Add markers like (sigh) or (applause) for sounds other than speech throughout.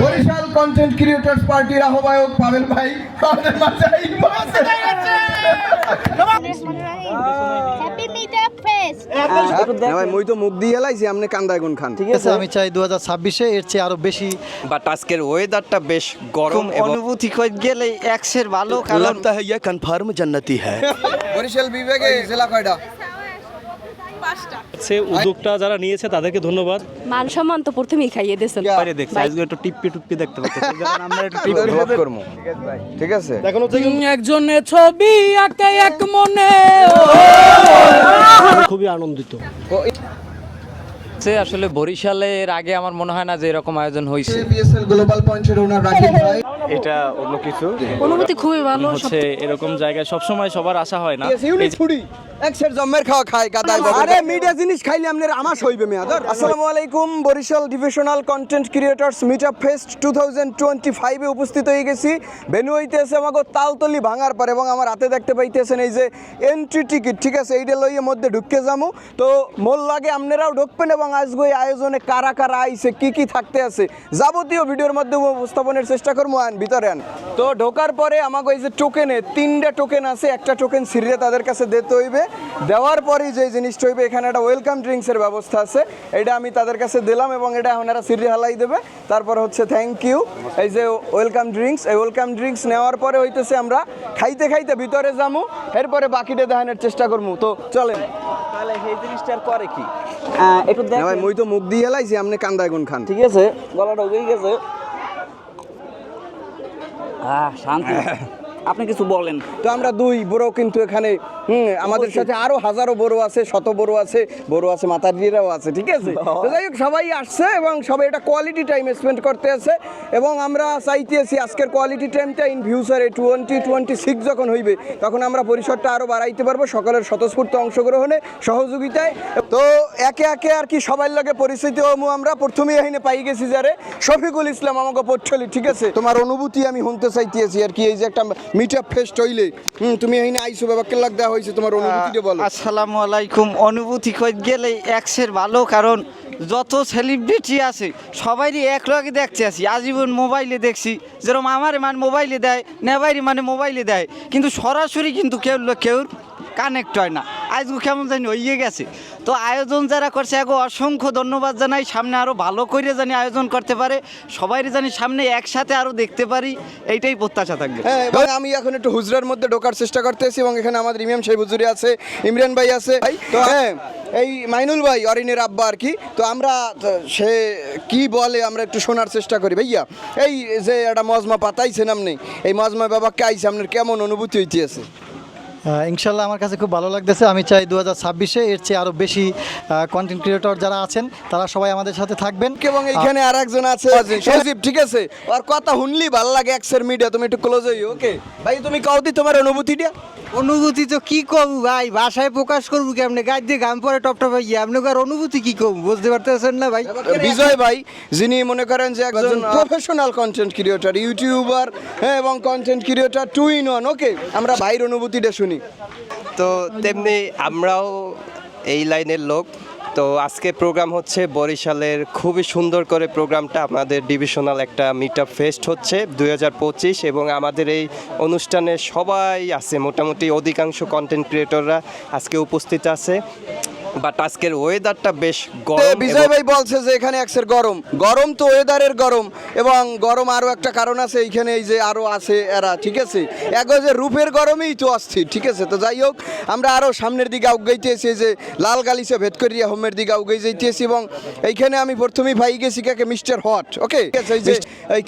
Barishal content creators পার্টির আহ্বায়ক পাবেন হ্যাঁ, ভাই। মই তো আপনি খান। ঠিক আছে আমি চাই দু হাজার ছাব্বিশে এর চেয়ে আরও বেশি ওয়েদারটা বেশ গরম অনুভূতি কই গেলে একশের ভালো তা হ্যাঁ কনফার্ম জান্নাতি হ্যাঁ। বরিশাল বিভাগে জেলা কয়টা? সে উদ্যোগটা যারা নিয়েছে তাদেরকে ধন্যবাদ। মান সম্মান তো প্রথমেই খাইয়ে দিয়েছেন বাইরে দেখছি আজকে একটু টিপ্পি টুপ্পি দেখতে পাচ্ছি। (laughs) আমরা একটু করব। ঠিক আছে? একজনের ছবি আঁকে এক মনে খুবই আনন্দিত। সে আসলে বরিশালের আগে আমার মনে হয় না যে এরকম আয়োজন হয়েছে। গ্লোবাল পয়েন্টের ওনার রাকিব ভাই। এটা অন্য কিছু। অনুভূতি খুবই ভালো হচ্ছে এরকম জায়গায় সবসময় সবার আশা হয় না। জম্মের খাওয়া খায় গাদায় আরে মিডিয়া জিনিস খাইলে আপনার আমার হইবে মেয়াদর। আসসালামু আলাইকুম Barishal divisional content creators meetup fest two thousand twenty ফাইভে উপস্থিত হয়ে গেছি। ভেনু হইতেছে আমাকে তালতলি ভাঙার পর এবং আমার হাতে দেখতে পাইতেছেন এই যে এন্ট্রি টিকিট ঠিক আছে? এইটা লইয়ে মধ্যে যামু। তো মোল লাগে আপনারাও ঢুকবেন এবং আজকে এই আয়োজনে কারা কারা আইছে কি কি থাকতে আছে যাবতীয় ভিডিওর মাধ্যমে উপস্থাপনের চেষ্টা করব আন ভিতরে আন। তো ঢোকার পরে আমাকে এই যে টোকেনে তিনটা টোকেন আছে একটা টোকেন সিরিয়ে তাদের কাছে দিতে হইবে। দেওয়ার পরেই যে জিনিসটা হইবে এখানে একটা ওয়েলকাম ড্রিঙ্কসের ব্যবস্থা আছে। এটা আমি তাদের কাছে দিলাম এবং এটা এখন এরা সিরিয়ে হালাই দেবে। তারপর হচ্ছে থ্যাংক ইউ এই যে ওয়েলকাম ড্রিঙ্কস এই ওয়েলকাম ড্রিঙ্কস নেওয়ার পরে হইতেছে আমরা খাইতে খাইতে ভিতরে যামু এরপরে বাকিটা দেখানোর চেষ্টা করব তো চলেন। তাহলে এই জিনিসটা আর করে কি একটু দেখ ভাই মই তো মুখ দিয়ে হেলাইছি আপনি কান্দায় গুন খান। ঠিক আছে গলাটা উগেই গেছে। আহ শান্তি। (laughs) আপনি কিছু বলেন। তো আমরা দুই বড় কিন্তু এখানে হুম আমাদের সাথে আরও হাজারো বড় আছে শত বড় আছে বড় আছে মাতারিরাও আছে ঠিক আছে? তো যাই হোক সবাই আসছে এবং সবাই এটা কোয়ালিটি টাইম স্পেন্ড করতে আছে এবং আমরা চাইতেছি আজকের কোয়ালিটি টাইমটা ইন ফিউচারে টোয়েন্টি টোয়েন্টি সিক্স যখন হইবে তখন আমরা পরিসরটা আরও বাড়াইতে পারব সকলের স্বতঃস্ফূর্ত অংশগ্রহণে সহযোগিতায়। তো একে একে আর কি সবার লাগে পরিস্থিতি হমু আমরা। প্রথমে এখানে পাই গেছি যারে শফিকুল ইসলাম আমাকে পড়ছলি ঠিক আছে? তোমার অনুভূতি আমি শুনতে চাইতেছি আর কি এই যে একটা মিট ফেস্ট হইলে তুমি তুমি না আইসো বাবা কেলাক দেওয়া হয়েছে তোমার অনুভূতিটা বলো? আসসালামু আলাইকুম, অনুভূতি কই গেলে এক্সের ভালো, কারণ যত সেলিব্রিটি আছে এক লগে দেখতে আসি, আজীবন মোবাইলে দেখছি, যেরকম আমার মানে মোবাইলে দেয়, নেবাইরি মানে মোবাইলে দেয়, কিন্তু সরাসরি কিন্তু কেউ কেউ কানেক্ট হয় না। আজকে কেমন জানি হইয়ে গেছে। তো আয়োজন যারা করছে এগো অসংখ্য ধন্যবাদ জানাই। সামনে আরও ভালো করে জানি আয়োজন করতে পারে। সবাই জানি সামনে একসাথে আরও দেখতে পারি। এইটাই প্রত্যাশা থাকবে। হ্যাঁ আমি এখন একটু হুজরার মধ্যে ঢোকার চেষ্টা করতেছি এবং এখানে আমাদের ইমাম সাহেব হুজুরি আছে ইমরান ভাই আছে। ভাই তো হ্যাঁ এই মাইনুল ভাই অরিনের আব্বা আর কি। তো আমরা সে কি বলে আমরা একটু শোনার চেষ্টা করি। ভাইয়া এই যে একটা মজমা পাতাইছেন আপনি এই মজমা বাবাকে আইছে আপনার কেমন অনুভূতি হইতেছে? ইনশাল্লাহ আমার কাছে খুব ভালো লাগতেছে। আমি চাই দু হাজার ছাব্বিশে এর চেয়ে আরও বেশি কন্টেন্ট ক্রিয়েটর যারা আছেন তারা সবাই আমাদের সাথে থাকবেন। এবং এইখানে আর একজন আছে। সজীব ঠিক আছে? আর কথা শুনলি ভালো লাগে এক্সের মিডিয়া তুমি একটু ক্লোজ হই ওকে ভাই তুমি কাউ দি তোমার অনুভূতিটা। অনুভূতি তো কি কবু ভাই? ভাষায় প্রকাশ করব কি আপনি গাছ দিয়ে গাম পরে টপ টপ আপনি আপনার অনুভূতি কি কবু? বুঝতে পারতেছেন না ভাই? বিজয় ভাই যিনি মনে করেন যে একজন প্রফেশনাল কন্টেন্ট ক্রিয়েটর ইউটিউবার হ্যাঁ এবং content creator two in one okay আমরা ভাইয়ের অনুভূতিটা শুনি। তো তেমনি আমরাও এই লাইনের লোক। তো আজকে প্রোগ্রাম হচ্ছে বরিশালের খুবই সুন্দর করে প্রোগ্রামটা আমাদের ডিভিশনাল একটা মিট আপ ফেস্ট হচ্ছে দু হাজার পঁচিশ এবং আমাদের এই অনুষ্ঠানে সবাই আছে, মোটামুটি অধিকাংশ কন্টেন্ট ক্রিয়েটররা আজকে উপস্থিত আছে। বাট আজকের ওয়েদারটা বেশ গরম বিজয় ভাই বলছে যে এখানে একসের গরম। গরম তো ওয়েদারের গরম এবং গরম আরও একটা কারণ আছে এইখানে এই যে আরও আছে এরা ঠিক আছে? এক যে রূপের গরমেই তো অস্থির ঠিক আছে? তো যাই হোক আমরা আরও সামনের দিকে আউগাইতেছি যে লাল গালিসে ভেদ করিয়া হোমের দিকে আউগাই যাইতেছি এবং এইখানে আমি প্রথমেই ভাই গেছি কাকে? Mister hot okay? ঠিক আছে এই যে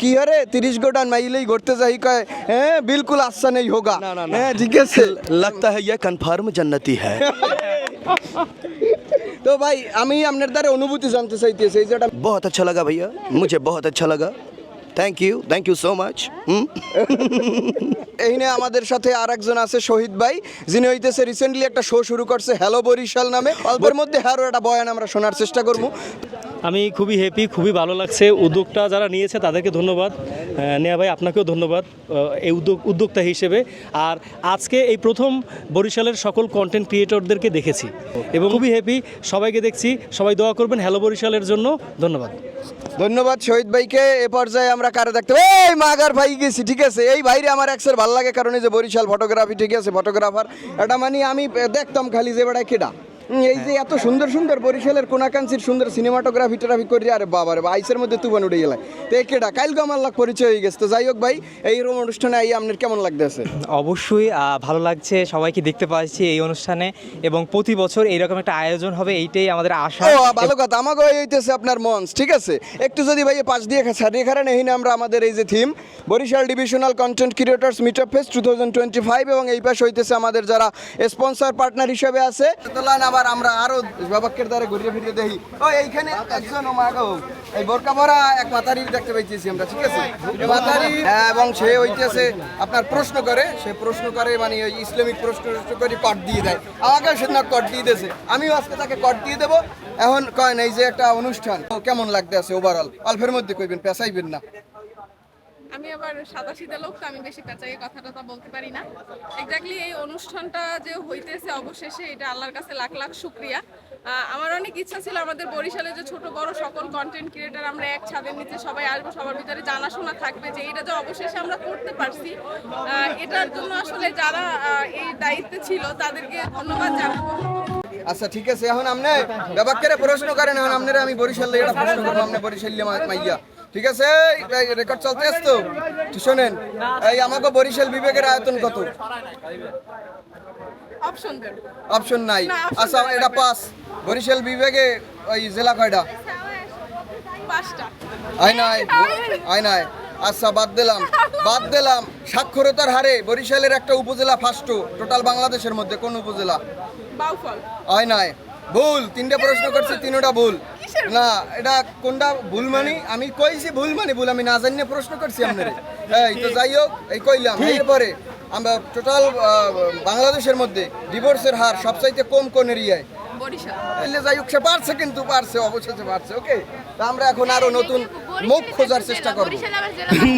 কি হরে? তিরিশ গোডান মাইলেই ঘুরতে যাই কয় হ্যাঁ বিলকুল আচ্ছা নেই হোগা। হ্যাঁ ঠিক আছে। লাগতা হ্যাঁ কনফার্ম জান্নাতি হ্যাঁ (laughs) তো ভাই আমি আপনার দ্বারা অনুভূতি জানতে চাইতেছি এই যে একটা बहुत अच्छा लगा भैया मुझे बहुत अच्छा लगा thank you thank you so much এইখানে আমাদের সাথে আর একজন আছে শহীদ ভাই যিনি হইতেছে রিসেন্টলি একটা শো শুরু করছে হ্যালো বরিশাল নামে অল্পের মধ্যে হ্যারো একটা বয়ান আমরা শোনার চেষ্টা করবো আমি খুবই হ্যাপি খুবই ভালো লাগছে। উদ্যোগটা যারা নিয়েছে তাদেরকে ধন্যবাদ। নেয়া ভাই, আপনাকেও ধন্যবাদ এই উদ্যোগ, উদ্যোক্তা হিসেবে। আর আজকে এই প্রথম বরিশালের সকল কন্টেন্ট ক্রিয়েটরদেরকে দেখেছি। এবং খুবই হ্যাপি সবাইকে দেখছি। সবাই দোয়া করবেন হ্যালো বরিশালের জন্য। ধন্যবাদ। ধন্যবাদ শহীদ ভাইকে। এ পর্যায়ে আমরা কারে দেখতে এই মাগার ভাই গেছি, ঠিক আছে? এই ভাইরে আমার একসের ভালো লাগে, কারণ এই যে বরিশাল ফটোগ্রাফি ঠিক আছে? ফটোগ্রাফার এটা মানে আমি দেখতাম খালি যে বেড়ায় কেডা? এই যে এত সুন্দর সুন্দর বরিশালের কোনাকাঞ্চির সুন্দর সিনেমাটোগ্রাফি টোগ্রাফি করি আরে বাবা রে আইসের মধ্যে তুফান উঠে গেলায়। তো এই কেডা কালকে আমার লাগ পরিচয় হয়ে গেছে। তো যাই হোক ভাই এই এইরকম অনুষ্ঠানে আই আপনার কেমন লাগতেছে? অবশ্যই ভালো লাগছে সবাইকে দেখতে পাচ্ছি এই অনুষ্ঠানে। এবং প্রতি বছর এইরকম একটা আয়োজন হবে এইটাই আমাদের আশা। ও ভালো কথা আমাকে হইতেছে আপনার মঞ্চ ঠিক আছে? একটু যদি ভাই পাঁচ দিয়ে ছাড়িয়ে খারেন এই আমরা আমাদের এই যে theme Barishal divisional content creators meet up fest two thousand twenty five এবং এই পাশে হইতেছে আমাদের যারা স্পন্সর পার্টনার হিসেবে আছে। তোলান আবার আমরা আরও বাবাকের দ্বারা ঘুরিয়ে ফিরিয়ে দেখি। ও এইখানে একজন ও এই বোরকা পরা এক মাতারি দেখতে পাইতেছি আমরা ঠিক আছে? মাতারি হ্যাঁ, এবং সে হইতেছে আপনার প্রশ্ন করে সে প্রশ্ন করে মানে ওই ইসলামিক প্রশ্ন করে কট দিয়ে দেয়। আমাকেও সেদিন কট দিয়ে দিয়েছে। আমিও আজকে তাকে কট দিয়ে দেবো। এখন কয় এই যে একটা অনুষ্ঠান। কেমন লাগতে আছে ওভারঅল অল্পের মধ্যে কইবেন পেঁচাইবেন না। আমি আবার সাদা সিধা লোক তো আমি বেশি পেঁচাই কথা টথা বলতে পারি না। এক্স্যাক্টলি এই অনুষ্ঠানটা যে হইতেছে অবশেষে এটা আল্লাহর কাছে লাখ লাখ শুক্রিয়া। আহ, আমার অনেক ইচ্ছা ছিল আমাদের বরিশালে যে ছোট বড় সকল কন্টেন্ট ক্রিয়েটার আমরা এক ছাদের নিচে সবাই আসব সবার ভিতরে জানাশোনা থাকবে যে এটা যে অবশেষে আমরা করতে পারছি। এটার জন্য আসলে যারা এই দায়িত্বে ছিল তাদেরকে ধন্যবাদ জানাব। আচ্ছা ঠিক আছে এখন আপনি ব্যাপারে প্রশ্ন করেন এখন আপনারা আমি বরিশাল এটা প্রশ্ন করব আপনি বরিশাল মাইয়া। ঠিক আছে? রেকর্ড চলতে আছে তো? তো শোনেন এই আমাকে বরিশাল বিবেকের আয়তন কত? অপশন নাই। আচ্ছা এটা পাস। বরিশাল বিভাগে ওই জেলা কয়টা? নাই নাই। আচ্ছা বাদ দিলাম। বাদ দিলাম। সাক্ষরতার হারে বরিশালের একটা উপজেলা ফার্স্ট টোটাল বাংলাদেশের মধ্যে কোন উপজেলা? হয় নাই। ভুল তিনটা প্রশ্ন করছি তিনটা ভুল। না এটা কোনটা ভুল মানি? আমি কইছি ভুল মানি ভুল আমি না জানিয়ে প্রশ্ন করছি আপনারে। (laughs) এই তো যাই হোক এই কইলাম। এরপরে আমরা টোটাল বাংলাদেশের মধ্যে ডিভোর্সের হার সবচাইতে কম কোন এরিয়ায়? বরিশাল। তাহলে যাই হোক সে পারছে কিন্তু পারছে অবশেষে পারছে ওকে আমরা এখন আরও নতুন মুখ খোঁজার চেষ্টা করব।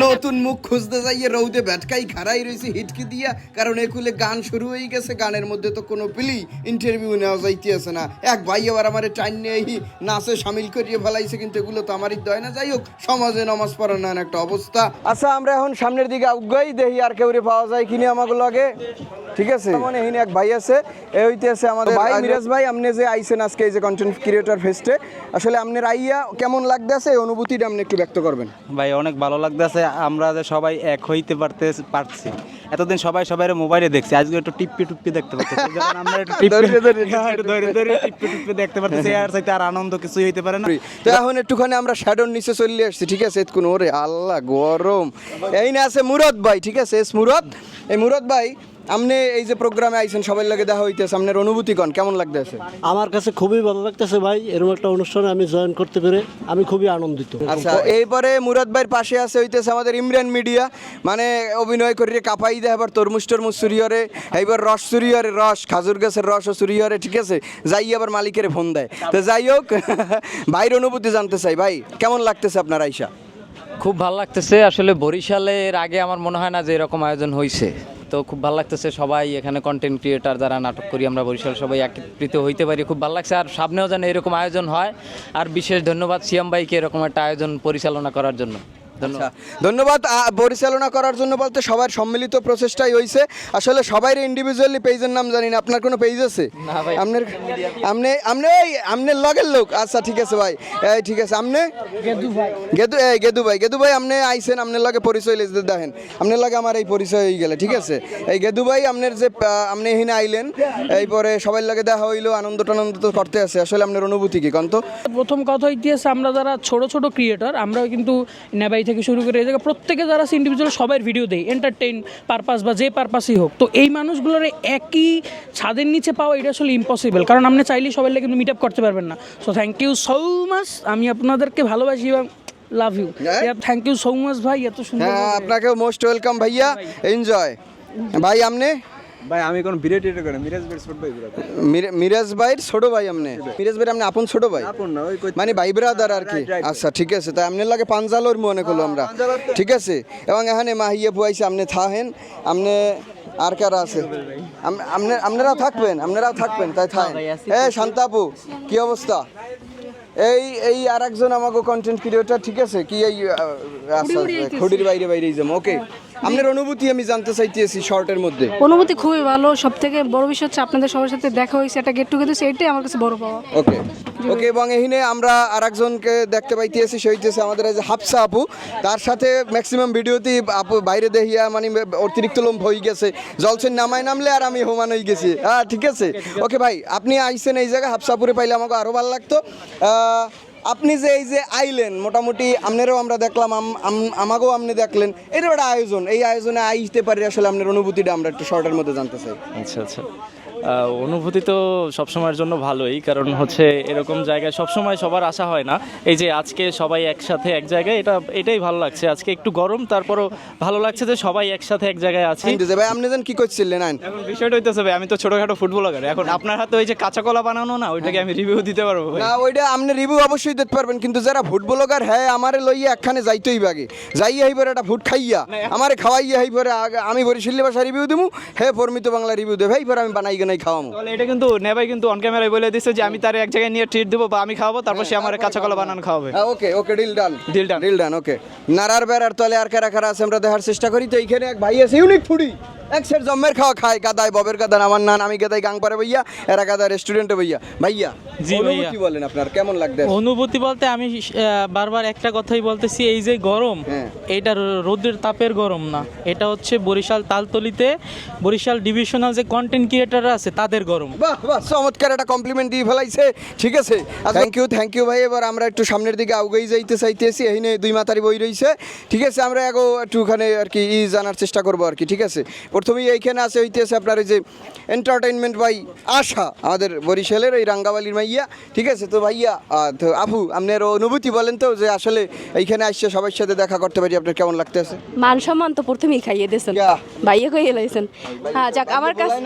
নতুন মুখ খুঁজতে যাইয়ে রৌদে ব্যাটকাই খাড়াই রয়েছে হিটকি দিয়া? কারণ একুলে গান শুরু হয়ে গেছে গানের মধ্যে তো কোনো পিলি ইন্টারভিউ নেওয়া যাইতেছে না। এক ভাই আবার আমার টাইম নিয়ে নাচে সামিল করিয়ে ফেলাইছে কিন্তু এগুলো তো আমারই দয় না। যাই হোক সমাজে নমাজ পড়ানো একটা অবস্থা। আচ্ছা আমরা এখন সামনের দিকে আগাই দেখি আর কেউ পাওয়া যায় কিনে আমাকে লগে। ঠিক আছে? মানে এখানে এক ভাই আছে এ হইতেছে আমাদের ভাই মিরাজ ভাই আপনি যে আইছেন আজকে এই যে কন্টেন্ট ক্রিয়েটর ফেস্টে আসলে আপনার আইয়া কেমন লাগতেছে? এই অনুভূতিটা আপনি একটু ব্যক্ত করবেন। ভাই অনেক ভালো লাগতেছে। আমরা যে সবাই এক হইতে পারতে পারছি। এতদিন সবাই সবাই মোবাইলে দেখছি। আজকে একটু টিপ্পি টুপ্পি দেখতে পাচ্ছি যখন আমরা একটু ধরে ধরে টুপ্পি দেখতে পারতেছি। আর চাইতে আর আনন্দ কিছুই হইতে পারে না। তো এখন একটুখানি আমরা শ্যাডোর নিচে চলে আসছি ঠিক আছে? কোন ওরে আল্লাহ গরম। এই না আছে মুরদ ভাই ঠিক আছে? মুরদ। এই মুরদ ভাই আপনি এই যে প্রোগ্রামে আইছেন সবাই লাগে দেখা হইতেছে আপনার অনুভূতি কন কেমন লাগতেছে? আমার কাছে খুবই ভালো লাগতেছে ভাই এরকম একটা অনুষ্ঠানে আমি জয়েন করতে পেরে আমি খুবই আনন্দিত। আচ্ছা এইপরে মুরাদ ভাইয়ের পাশে আছে হইতেছে আমাদের ইমরান মিডিয়া মানে অভিনয় করিয়ে কাপাই দেয় এবার তরমুজ টরমুজ চুরি হরে এইবার রস চুরি হরে রস খাজুর গাছের রসও চুরি হরে ঠিক আছে? যাই আবার মালিকের ফোন দেয়। তো যাই হোক (laughs) ভাইয়ের অনুভূতি জানতে চাই ভাই কেমন লাগতেছে আপনার আইসা? খুব ভালো লাগতেছে আসলে বরিশালের আগে আমার মনে হয় না যে এরকম আয়োজন হয়েছে তো খুব ভালো লাগতেছে সবাই এখানে কন্টেন্ট ক্রিয়েটার যারা নাটক করি আমরা বরিশাল সবাই একত্রিত হইতে পারি, খুব ভালো লাগছে। আর সামনেও যেন এরকম আয়োজন হয়। আর বিশেষ ধন্যবাদ সিয়াম ভাইকে এরকম একটা আয়োজন পরিচালনা করার জন্য। ধন্যবাদ। ধন্যবাদ পরিচালনা করার জন্য বলতে সবার সম্মিলিত প্রচেষ্টাই হয়েছে আসলে সবাই ইন্ডিভিজুয়ালি পেজের নাম জানি না আপনার কোনো পেজ আছে? আপনার আপনি আপনি আপনার লগের লোক। আচ্ছা ঠিক আছে ভাই। এই ঠিক আছে আপনি গেদু ভাই। গেদু এই গেদু ভাই গেদু ভাই আপনি আইছেন আপনার লগে পরিচয় লেজতে দেখেন। আপনার লগে আমার এই পরিচয় হয়ে গেলে ঠিক আছে? এই গেদু ভাই আপনার যে আপনি এখানে আইলেন এই পরে সবার লগে দেখা হইল আনন্দ টানন্দ তো করতে আছে। আসলে আপনার অনুভূতি কি কন্ত প্রথম কথা হইতেছে আমরা যারা ছোট ছোট ক্রিয়েটর আমরা কিন্তু নেবাই থেকে শুরু করে এই জায়গায় প্রত্যেকে যারা ইন্ডিভিজুয়াল সবাই ভিডিও দেয় এন্টারটেইন পারপাস বা যে পারপাসই হোক। তো এই মানুষগুলোর একই ছাদের নিচে পাওয়া এটা আসলে ইম্পসিবল কারণ আপনি চাইলেই সবাই কিন্তু মিট আপ করতে পারবেন না। So thank you so much আমি আপনাদেরকে ভালোবাসি এবং love you thank you so much ভাই এত সুন্দর আপনাকে মোস্ট ওয়েলকাম ভাইয়া। এনজয় ভাই আপনি? ভাই আমি কোন বিরেট এটা করে মিরাজ বের ছোট ভাই বিরাট। মিরাজ ভাইয়ের ছোট ভাই আপনি মিরাজ ভাই আপনি আপন ছোট ভাই? আপন না ওই মানে ভাই ব্রাদার আর কি। আচ্ছা ঠিক আছে তাই আপনার লাগে পাঞ্জালোর মনে করল আমরা। ঠিক আছে এবং এখানে মাহিয়ে বুয়াইছে আপনি থাহেন। আপনি আর কারা আছে? আম- আপনি- আপনারাও থাকবেন আপনারাও থাকবেন তাই থাকেন এ শান্তাপু কি অবস্থা? এই এই আর একজন আমাকে কন্টেন্ট ক্রিয়েটর ঠিক আছে? কি এই আচ্ছা খুঁড়ির বাইরে বাইরে যাব ওকে আপনার অনুভূতি আমি জানতে চাইতেছি শর্টের মধ্যে। অনুভূতি খুবই ভালো। সব থেকে বড় বিষয় হচ্ছে আপনাদের সবার সাথে দেখা হয়েছে একটা গেট টুগেদার সেটাই আমার কাছে বড় পাওয়া। ওকে। ওকে এবং এখানে আমরা আর একজনকে দেখতে পাইতেছি সে হইতেছে আমাদের এই যে হাফসা আপু। তার সাথে ম্যাক্সিমাম ভিডিওতেই আপু বাইরে দেখিয়া মানে অতিরিক্ত লম্ব হয়ে গেছে। জলছেন নামায় নামলে আর আমি হোমান হয়ে গেছি। হ্যাঁ ঠিক আছে? ওকে ভাই আপনি আইসেন এই জায়গায় হাফসাপুরে পাইলে আমাকে আরও ভালো লাগতো। আপনি যে এই যে আইলেন, মোটামুটি আপনারও আমরা দেখলাম, আম- আম- আমাকেও আপনি দেখলেন। এটা একটা আয়োজন। এই আয়োজনে আইতে পারি আসলে আপনার অনুভূতিটা আমরা একটু শর্টের মধ্যে জানতে চাই। আচ্ছা আচ্ছা। অনুভূতি তো সবসময়ের জন্য ভালোই কারণ হচ্ছে এরকম জায়গায় সবসময় সবার আশা হয় না। এই যে আজকে সবাই একসাথে এক জায়গায় এটা এটাই ভালো লাগছে। আজকে একটু গরম তারপরও ভালো লাগছে যে সবাই একসাথে এক জায়গায় আছি। ভাই আপনি যেন কি করছিলেন এখন বিষয়টা হইতেছে ভাই আমি তো ছোটখাটো ফুটবলার। এখন আপনার হাতে ওই যে কাঁচা কলা বানানো না ওইটাকে আমি রিভিউ দিতে পারব না ওইটা আপনি রিভিউ অবশ্যই দিতে পারবেন কিন্তু যারা ফুড ব্লগার হ্যাঁ আমারে লইয়া একখানে যাইতেই বাগে যাইয়া হইবার একটা ফুড খাইয়া আমারে খাওয়াইয়া হইবারে আমি বরিশাল্লি ভাষা রিভিউ দিমু হে ফরমিত বাংলা রিভিউ দেবে এইবার আমি বানাই গানাই খাওয়ামো। তাহলে এটা কিন্তু নেবাই কিন্তু অন ক্যামেরায় বলে দিচ্ছে যে আমি তার এক জায়গায় নিয়ে ট্রিট দেবো বা আমি খাওয়াবো তারপর সে আমার কাঁচা কলা বানানো খাওয়াবে। Okay okay deal done deal done deal done okay. নারার বেড়ার তলে আর কারা কারা আছে আমরা দেখার চেষ্টা করি। তো এইখানে এক ভাই আছে ইউনিক ফুডি। এক সেট জম্মের খাওয়া খায় গাদায় ববের গাদান আমার নান আমি গাদাই গাং পারে ভাইয়া এরা গাদা রেস্টুরেন্টে ভাইয়া ভাইয়া জি ভাইয়া। অনুভূতি বলেন আপনার কেমন লাগবে অনুভূতি বলতে আমি বারবার একটা কথাই বলতেছি এই যে গরম হ্যাঁ। এটা রোদের তাপের গরম না। এটা হচ্ছে বরিশাল তালতলিতে বরিশাল ডিভিশনাল যে কন্টেন্ট ক্রিয়েটাররা আছে তাদের গরম। বাহ বাহ চমৎকার একটা কমপ্লিমেন্ট দিয়ে ফেলাইছে। ঠিক আছে? থ্যাংক ইউ থ্যাংক ইউ ভাই। এবার আমরা একটু সামনের দিকে আউগেই যাইতে চাইতেছি। এই নিয়ে দুই মাথারি বই রইছে। ঠিক আছে আমরা এগো একটুখানে আর কি ই জানার চেষ্টা করব আর কি। ঠিক আছে? প্রথমেই এইখানে আছে হইতেছে আপনার ওই যে এন্টারটেনমেন্ট বাই আশা আমাদের বরিশালের এই রাঙ্গাবালির মাইয়া ঠিক আছে? তো ভাইয়া তো আপু আপনার অনুভূতি বলেন তো যে আসলে এইখানে আসছে সবার সাথে দেখা করতে পারি আপনার কেমন লাগতেছে? মান সম্মান তো প্রথমেই খাইয়ে দিয়েছেন। ভাইয়া কইয়ে লাইছেন। হ্যাঁ যাক আমার কাছে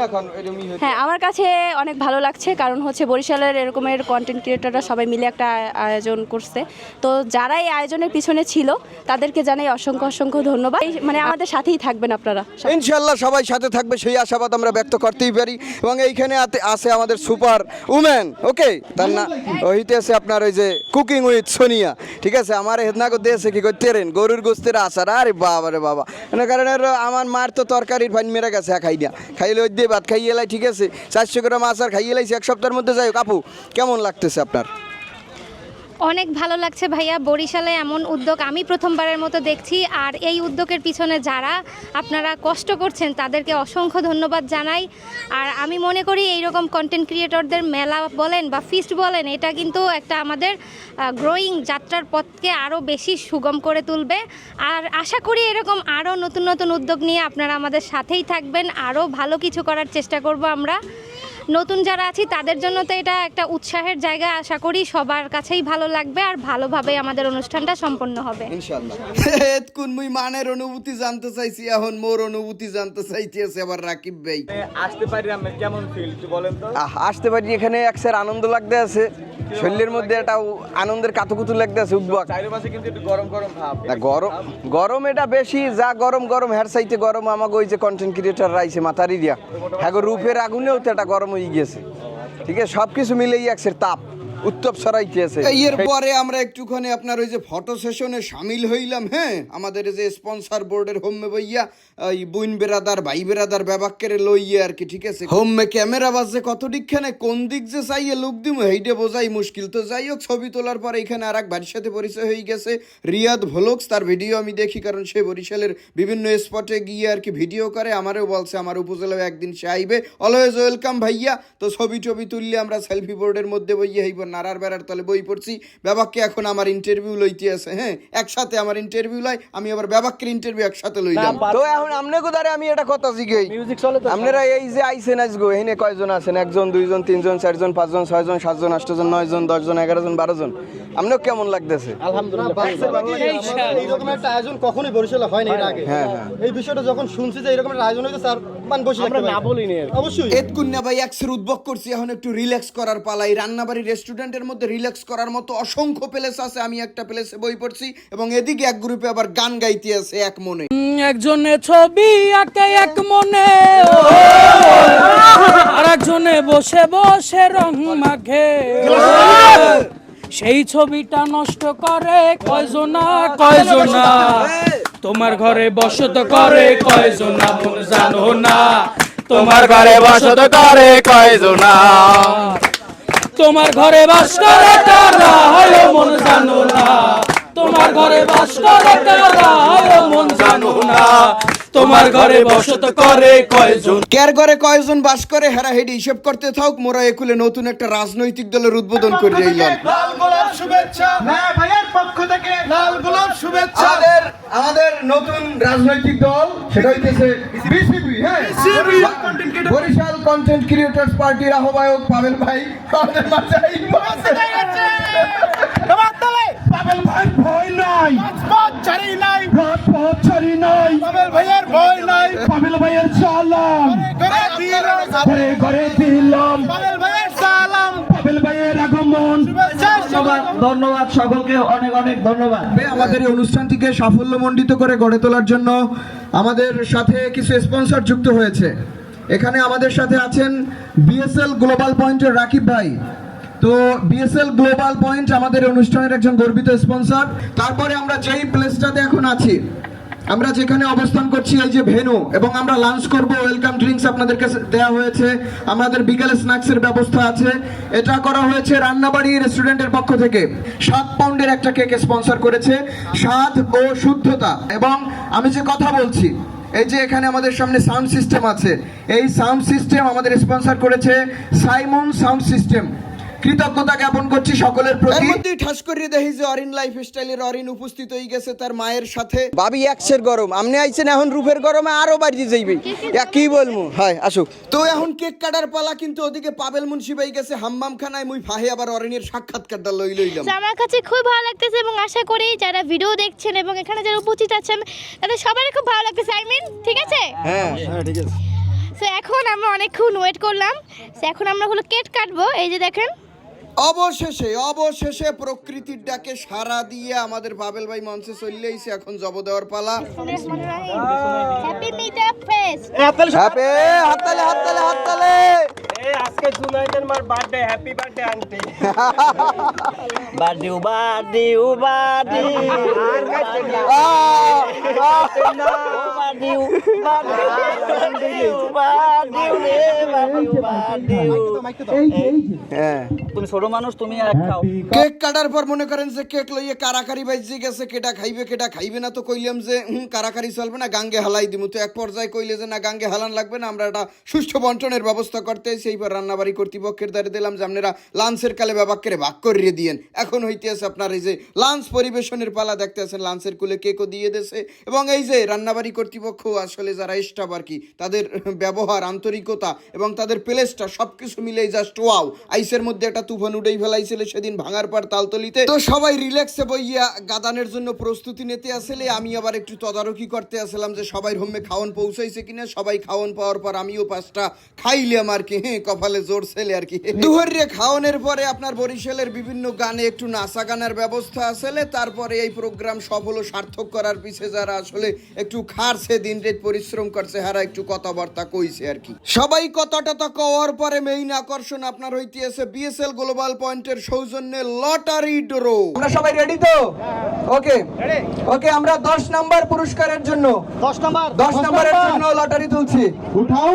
হ্যাঁ আমার কাছে অনেক ভালো লাগছে কারণ হচ্ছে বরিশালের এরকমের কন্টেন্ট ক্রিয়েটাররা সবাই মিলে একটা আয়োজন করছে। তো যারা এই আয়োজনের পিছনে ছিল তাদেরকে জানাই অসংখ্য অসংখ্য ধন্যবাদ। মানে আমাদের সাথেই থাকবেন আপনারা। ইনশাল্লাহ সবাই সাথে থাকবে, সেই আশাবাদ আমরা ব্যক্ত করতেই পারি। এবং এইখানে আছে আমাদের সুপার উমেন, ওকে? তার না ওইতে আছে আপনার ওই যে কুকিং উইথ সোনিয়া। ঠিক আছে? আমার হেদনা করতে আছে কি করতে রেন? গরুর গোস্তের আচার। আরে বাবা রে বাবা। কারণ আমার মার তো তরকারির ফাইন মেরে গেছে খাই দিয়া খাইলে ওই দিয়ে ভাত খাইয়ে এলাই, ঠিক আছে? চারশো গ্রাম আচার খাইয়ে এলাইছি, এক সপ্তাহের মধ্যে যাই হোক। আপু, কেমন লাগতেছে আপনার? অনেক ভালো লাগছে ভাইয়া। বরিশালে এমন উদ্যোগ আমি প্রথমবারের মতো দেখছি। আর এই উদ্যোগের পিছনে যারা আপনারা কষ্ট করছেন, তাদেরকে অসংখ্য ধন্যবাদ জানাই। আর আমি মনে করি এইরকম কন্টেন্ট ক্রিয়েটরদের মেলা বলেন বা ফিস্ট বলেন, এটা কিন্তু একটা আমাদের গ্রোয়িং যাত্রার পথকে আরও বেশি সুগম করে তুলবে। আর আশা করি এরকম আরও নতুন নতুন উদ্যোগ নিয়ে আপনারা আমাদের সাথেই থাকবেন। আরও ভালো কিছু করার চেষ্টা করব আমরা। নতুন যারা আছি তাদের জন্য তো এটা একটা উৎসাহের জায়গা আশা করি সবার কাছেই ভালো লাগবে আর ভালোভাবে আমাদের অনুষ্ঠানটা সম্পন্ন হবে। ইনশাআল্লাহ। কোন মুই মানের অনুভূতি জানতে চাইছি এখন মোর অনুভূতি জানতে চাইতেছে আবার রাকিব ভাই। আসতে পারি কেমন ফিল বলেন তো। আসতে পারি এখানে এক স্যার আনন্দ লাগতে আছে। শরীরের মধ্যে একটা আনন্দের কাতুকুতু লাগতে আছে উদ্ভব। চারিপাশে কিন্তু একটু গরম গরম ভাব। গরম গরম এটা বেশি যা গরম গরম হ্যার সাইতে গরম আমাকে ওই যে কন্টেন্ট ক্রিয়েটার রাইছে মাথারি দিয়া হ্যাঁ রূপের আগুনেও তো এটা গরম হয়ে গিয়েছে। ঠিক আছে সব কিছু মিলেই একসের তাপ। উত্তপ ছড়াইতে আছে এর পরে আমরা একটুখানি আপনার ওই যে ফটো সেশনে সামিল হইলাম হ্যাঁ? আমাদের যে স্পন্সর বোর্ডের হোমে বইয়া ওই বুইন বেরাদার, ভাই বেরাদার ব্যাবাক্কের লইয়ে আর কি, ঠিক আছে? হোমে ক্যামেরা বাজছে কত দিকখানে, কোন দিক যে চাইয়ে লুক দিমু হেইডে বোঝাই মুশকিল। তো যাই হোক, ছবি তোলার পর এখানে আর এক ভাইয়ের সাথে পরিচয় হয়ে গেছে, রিয়াদ ভ্লগস তার ভিডিও আমি দেখি, কারণ সে বরিশালের বিভিন্ন স্পটে গিয়ে আর কি ভিডিও করে, আমারও বলছে, আমার উপজেলায় একদিন সে আইবে। অলওয়েজ ওয়েলকাম ভাইয়া। তো ছবি টবি তুললে আমরা সেলফি বোর্ডের মধ্যে বইয়ে হইব নাড়ার বেড়ার তলে বই পড়ছি। ব্যাবাককে এখন আমার ইন্টারভিউ লইতে আছে হ্যাঁ? একসাথে আমার ইন্টারভিউ লাই আমি আবার ব্যাবাকের ইন্টারভিউ একসাথে লইলাম। তো এখন আমনে কোদারে আমি এটা কথা শিখাই মিউজিক চলে তো? আপনারা এই যে আইসেন আজগো এখানে কয়জন আছেন? একজন দুইজন তিনজন চারজন পাঁচজন ছয়জন সাতজন আটজন নয়জন দশজন এগারোজন বারোজন। আপনার কেমন লাগতেছে? এইরকম একটা আয়োজন কখনোই বরিশালে হয়নি এর আগে। হ্যাঁ হ্যাঁ। এই বিষয়টা যখন শুনছি যে এরকম একটা আয়োজন হয়েছে স্যার আমরা না বলিনি অবশ্যই। এত কুন্যা ভাই একসের উদ্ভব করছি এখন একটু রিল্যাক্স করার পালা এই রান্নাবাড়ি রেস্টুরেন্টের মধ্যে রিল্যাক্স করার মতো অসংখ্য প্লেস আছে, আমি একটা প্লেসে বই পড়ছি এবং এদিকে এক গ্রুপে আবার গান গাইতে আছে এক মনে। একজনে ছবি আঁকে এক মনে আর একজনে বসে বসে রং মাখে। সেই ছবিটা নষ্ট করে কয়জনা কয়জনা তোমার ঘরে বসত করে কয়জনা জানো না? তোমার ঘরে বসত করে কয়জনা তোমার ঘরে বাস করে তারা হলো মন জানো না। তোমার ঘরে বাস করে তারা মন জানো না। তোমার ঘরে বসত করে কয়জন? কেয়ার করে কয়জন বাস করে? হেরা হেডি হিসেব করতে থাক মোরা একুলে নতুন একটা রাজনৈতিক দলের উদ্বোধন করে দিলাম লাল গোলাপ শুভেচ্ছা। হ্যাঁ ভাইয়ের পক্ষ থেকে লাল গোলাপ শুভেচ্ছা। আমাদের আমাদের নতুন রাজনৈতিক দল সেটা হইতেছে বিসিবি হ্যাঁ? বরিশাল কন্টেন্ট ক্রিয়েটার্স পার্টির আহ্বায়ক পাবেল ভাই। আমাদের মাঝে। পাবেল ভাই ভয় নাই। রাজপথ ছাড়ি নাই। রাজপথ ছাড়ি নাই। পাবেল ভাইয়ের ভয় নাই। পাবেল ভাইয়ের সালাম। ঘরে ঘরে দিলাম। পাবেল ভাইয়ের সালাম। পাবেল ভাইয়ের আগমন। ধন্যবাদ সকলকে অনেক অনেক ধন্যবাদ। আমাদের এই অনুষ্ঠানটিকে সাফল্যমণ্ডিত করে গড়ে তোলার জন্য আমাদের সাথে কিছু স্পন্সর যুক্ত হয়েছে। এখানে আমাদের সাথে আছেন বিএসএল গ্লোবাল পয়েন্টের রাকিব ভাই। তো বিএসএল গ্লোবাল পয়েন্ট আমাদের অনুষ্ঠানের একজন গর্বিত স্পন্সর। তারপরে আমরা যেই প্লেসটাতে এখন আছি, আমরা যেখানে অবস্থান করছি এই যে ভেনু এবং আমরা লাঞ্চ করব ওয়েলকাম ড্রিঙ্কস আপনাদের কাছে দেওয়া হয়েছে, আমাদের বিকেলে স্ন্যাক্সের ব্যবস্থা আছে। এটা করা হয়েছে রান্নাবাড়ি রেস্টুরেন্টের পক্ষ থেকে। সাত পাউন্ডের একটা কেক স্পন্সর করেছে। স্বাদ ও শুদ্ধতা। এবং আমি যে কথা বলছি, এই যে এখানে আমাদের সামনে সাউন্ড সিস্টেম আছে, এই সাউন্ড সিস্টেম আমাদের স্পন্সর করেছে সাইমন সাউন্ড সিস্টেম। কৃতজ্ঞতা জ্ঞাপন করছি সকলের প্রতি। মধ্যেই ঠাস করিয়ে দেখি যে অরিন লাইফ স্টাইলের অরিন উপস্থিত হয়ে গেছে তার মায়ের সাথে। ভাবি একশের গরম। আপনি আইছেন এখন রূপের গরমে আরও বাড়িয়ে যাইবে। ইয়া কি বলমু? হাই আসুক। তো এখন কেক কাটার পালা কিন্তু ওদিকে পাবেল মুন্সি ভাই গেছে হাম্মাম খানায় মুই ফাহে আবার অরিনের সাক্ষাৎকারটা লই লইলাম। আমার কাছে খুব ভালো লাগতেছে এবং আশা করি যারা ভিডিও দেখছেন এবং এখানে যারা উপস্থিত আছেন তাদের সবারই খুব ভালো লাগতেছে। আই মিন ঠিক আছে? হ্যাঁ। সো এখন আমরা অনেকক্ষণ ওয়েট করলাম। সো এখন আমরা হলো কেট কাটবো। এই যে দেখেন অবশেষে অবশেষে প্রকৃতির ডাকে সারা দিয়ে আমাদের পাবেল ভাই মঞ্চে চলে আইছে এখন জব দেওয়ার পালা। হ্যাপি মিট আপ হাততালে হাততালে হাততালে আজকে জুনাইদের মার বার্থডে হ্যাপি বার্থডে আন্টি হ্যাঁ তুমি ছোট মানুষ তুমি এক খাও। কেক কাটার পর মনে করেন যে কেক লইয়ে কারাকারি বাইজে গেছে কেটা খাইবে কেটা খাইবে না তো কইলাম যে হুম কারাকারি চলবে না গাঙ্গে হালাই দিমু। তো এক পর্যায়ে কইলে যে না গাঙ্গে হালান লাগবে না আমরা একটা সুষ্ঠু বন্টনের ব্যবস্থা করতে সেইবার রান্নাবাড়ি কর্তৃপক্ষের দ্বারা দিলাম যে আপনারা লাঞ্চের কালে ব্যবাক্যের ভাগ করিয়ে দিয়েন। এখন হইতে আছে আপনার এই যে লাঞ্চ পরিবেশনের পালা দেখতে আছেন লাঞ্চের কুলে কেকও দিয়ে দেছে এবং এই যে রান্নাবাড়ি কর্তৃপক্ষ আসলে যারা স্টাফ আর কি তাদের ব্যবহার, আন্তরিকতা এবং তাদের প্লেসটা সবকিছু মিলেই জাস্ট ওয়াও আইসের মধ্যে একটা তুফান উঠেই ফেলাইছিল সেদিন ভাঙার পার তালতলিতে। তো সবাই রিল্যাক্সে বইয়া গাদানের জন্য প্রস্তুতি নিতে আসলে, আমি আবার একটু তদারকি করতে আসলাম যে সবাই হোমে খাওয়ান পৌঁছাইছে কিনা, সবাই খাওয়ান পাওয়ার পর আমিও পাঁচটা খাইলাম আর কি হ্যাঁ (laughs) কপালে জোর ছেলে আর কি। (laughs) দুহরে খাওয়ানোর পরে আপনার বরিশালের বিভিন্ন গানে একটু নাচা গানের ব্যবস্থা আসলে, তারপরে এই প্রোগ্রাম সফল ও সার্থক করার পিছে যারা আসলে একটু খারছে দিন রাত পরিশ্রম করছে হারা একটু কথাবার্তা কইছে আর কি। সবাই কথাটা তো কওয়ার পরে মেইন আকর্ষণ আপনার হইতে আছে বিএসএল গ্লোবাল পয়েন্টের সৌজন্যে লটারি ড্র। আমরা সবাই রেডি তো? ওকে ওকে আমরা 10 নাম্বার পুরস্কারের জন্য 10 নাম্বার। 10 নাম্বারের জন্য লটারি তুলছি। উঠাও।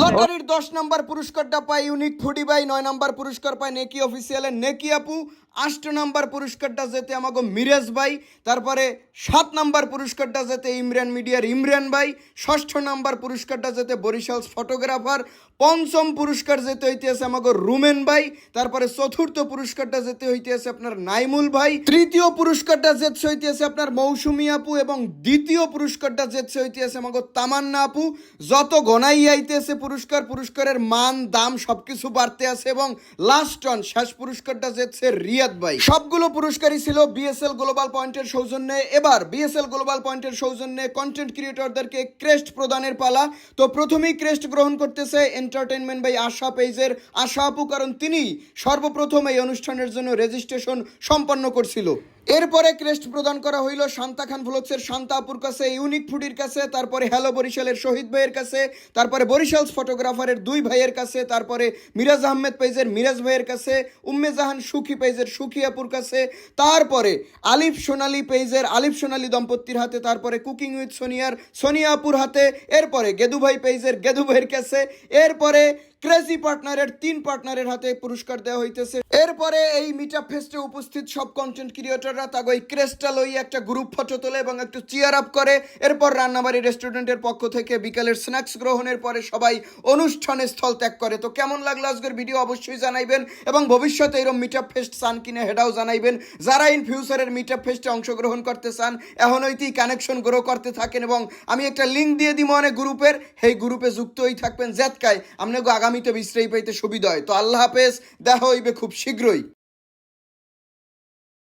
লটারির দশ নম্বর পুরস্কারটা পায় ইউনিক ফুডি বাই নয় নম্বর পুরস্কার পায় নেকি অফিসিয়ালের নেকি আপু, আষ্ট নম্বর পুরস্কারটা যেতে আমাকে মিরাজ ভাই, তারপরে সাত নম্বর পুরস্কারটা যেতে ইমরান মিডিয়ার ইমরান ভাই, ষষ্ঠ নাম্বার পুরস্কারটা যেতে বরিশাল ফটোগ্রাফার পঞ্চম পুরস্কার যেতে হইতেছে আমাকে রুমেন ভাই, তারপরে চতুর্থ পুরস্কারটা যেতে হইতেছে আপনার নাইমুল ভাই, তৃতীয় পুরস্কারটা যেতে হইতেছে আপনার মৌসুমি আপু এবং দ্বিতীয় পুরস্কারটা যেতে হইতেছে আমাকে তামান্না আপু। যত গনাই আইতেছে পুরস্কার, পুরস্কারের মান, দাম সবকিছু বাড়তে আছে এবং লাস্ট অন শেষ পুরস্কারটা যেচ্ছে রিয়াদ ভাই। সবগুলো পুরস্কারই ছিল বিএসএল গ্লোবাল পয়েন্টের সৌজন্যে। এবার বিএসএল গ্লোবাল পয়েন্টের সৌজন্যে কন্টেন্ট ক্রিয়েটরদেরকে ক্রেস্ট প্রদানের পালা। তো প্রথমেই ক্রেস্ট গ্রহণ করতেছে এন্টারটেনমেন্ট বাই আশা পেজের আশা আপু, কারণ তিনি সর্বপ্রথম এই অনুষ্ঠানের জন্য রেজিস্ট্রেশন সম্পন্ন করছিল। এরপরে ক্রেস্ট প্রদান করা হইল শান্তা খান ভ্লগসের শান্তা আপুর কাছে, ইউনিক ফুডির কাছে, তারপরে হ্যালো বরিশালের শহীদ ভাইয়ের কাছে, তারপরে বরিশাল ফটোগ্রাফারের দুই ভাইয়ের কাছে, তারপরে মিরাজ আহমেদ পেজের মিরাজ ভাইয়ের কাছে, উম্মে জাহান সুখী পেজের সুখী আপুর কাছে, তারপরে আলিফ সোনালী পেজের আলিফ সোনালী দম্পতির হাতে, তারপরে কুকিং উইথ সোনিয়ার সোনিয়া আপুর হাতে, এরপরে গেদু ভাই পেজের গেদু ভাইয়ের কাছে, এরপরে ক্রেজি পার্টনারের তিন পার্টনারের হাতে পুরস্কার দেওয়া হইতেছে। এরপরে এই মিটআপ ফেস্টে উপস্থিত সব কন্টেন্ট ক্রিয়েটররা তাগো এই ক্রেস্টাল ওই একটা গ্রুপ ফটো তোলে এবং একটু চিয়ার আপ করে। এরপর রান্নাবাড়ি রেস্টুরেন্টের পক্ষ থেকে বিকালের স্ন্যাক্স গ্রহণের পরে সবাই অনুষ্ঠানে স্থল ত্যাগ করে। তো কেমন লাগল আজকের ভিডিও অবশ্যই জানাইবেন এবং ভবিষ্যতে এরকম মিটআপ ফেস্ট চান কিনে হেডাও জানাইবেন। যারা ইন ফিউচারের মিটআপ ফেস্টে অংশগ্রহণ করতে চান, এখন হইতেই কানেকশন গ্রো করতে থাকেন এবং আমি একটা লিঙ্ক দিয়ে দিব অনেক গ্রুপের সেই গ্রুপে যুক্ত হয়ে থাকবেন জেতকায় আপনাকে আগামীতে বিশ্রাই পাইতে সুবিধা হয়। তো আল্লাহ হাফেজ দেখা হইবে খুব শীঘ্রই।